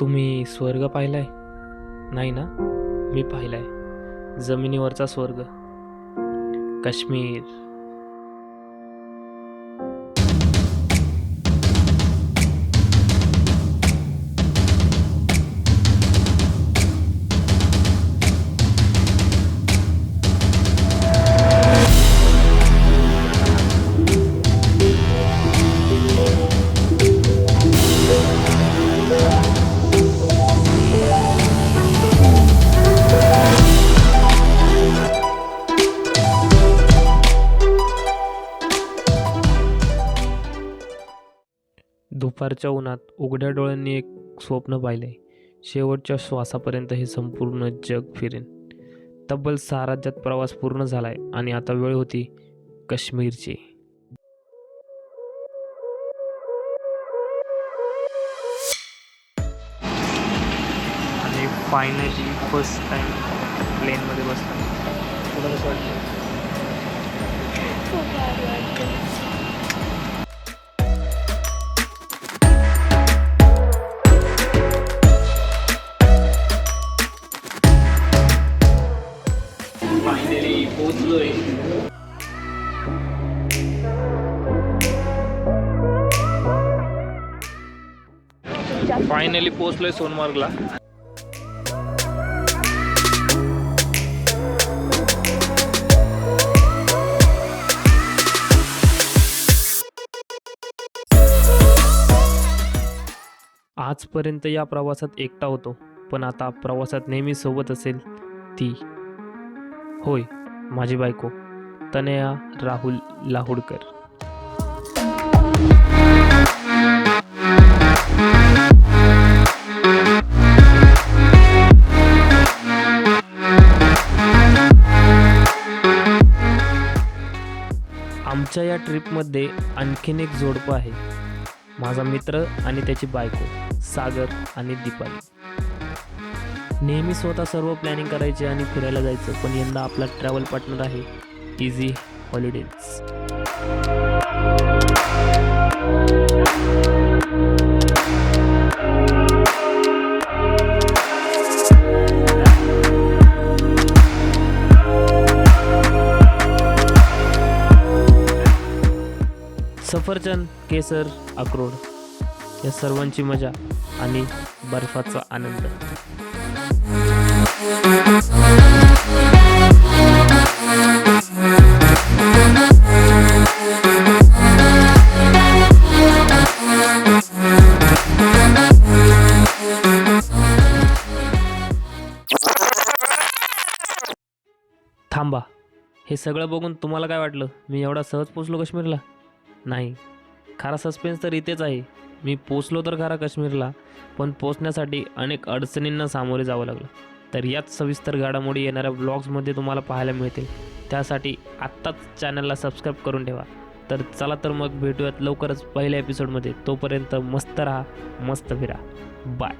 तुम्ही स्वर्ग पाहिलाय? नाही ना? मी पाहिलाय. जमिनीवरचा स्वर्ग. काश्मीर. दुपारच्या उन्हात उघड्या डोळ्यांनी एक स्वप्न पाहिले. शेवटच्या श्वासापर्यंत हे संपूर्ण जग फिरेन. तब्बल सहा राज्यात प्रवास पूर्ण झालाय आणि आता वेळ होती काश्मीरची. आणि फायनली फर्स्ट टाइम प्लेनमध्ये बसला. फायनली पोहोचलोय सोनमार्गला. आजपर्यंत या प्रवासात एकटा होतो पण आता प्रवासात नेहमी सोबत असेल ती. होय माझी बायको तनया राहुल लाहुडकर. आमच्या या ट्रिपमध्ये आणखीन एक जोडपं आहे. माझा मित्र आणि त्याची बायको सागर आणि दीपाली. नेहमी स्वतः सर्व प्लॅनिंग करायचे आणि फिरायला जायचं पण यंदा आपला ट्रॅव्हल पार्टनर आहे इझी हॉलिडेज सफरचंद केसर अक्रोड या सर्वांची मजा आणि बर्फाचा आनंद. थांबा. हे सगळं बघून तुम्हाला काय वाटलं? मी एवढा सहज पोचलो काश्मीरला? नाही. खरा सस्पेन्स तर इथेच आहे. मी पोचलो तर खरा काश्मीरला पण पोचण्यासाठी अनेक अडचणींना सामोरे जावं लागलं. तर याच सविस्तर घडामोडी येणाऱ्या ब्लॉग्समध्ये तुम्हाला पाहायला मिळतील. त्यासाठी आत्ताच चॅनलला सबस्क्राईब करून ठेवा. तर चला तर मग भेटूयात लवकरच पहिल्या एपिसोडमध्ये तोपर्यंत मस्त राहा मस्त फिरा. बाय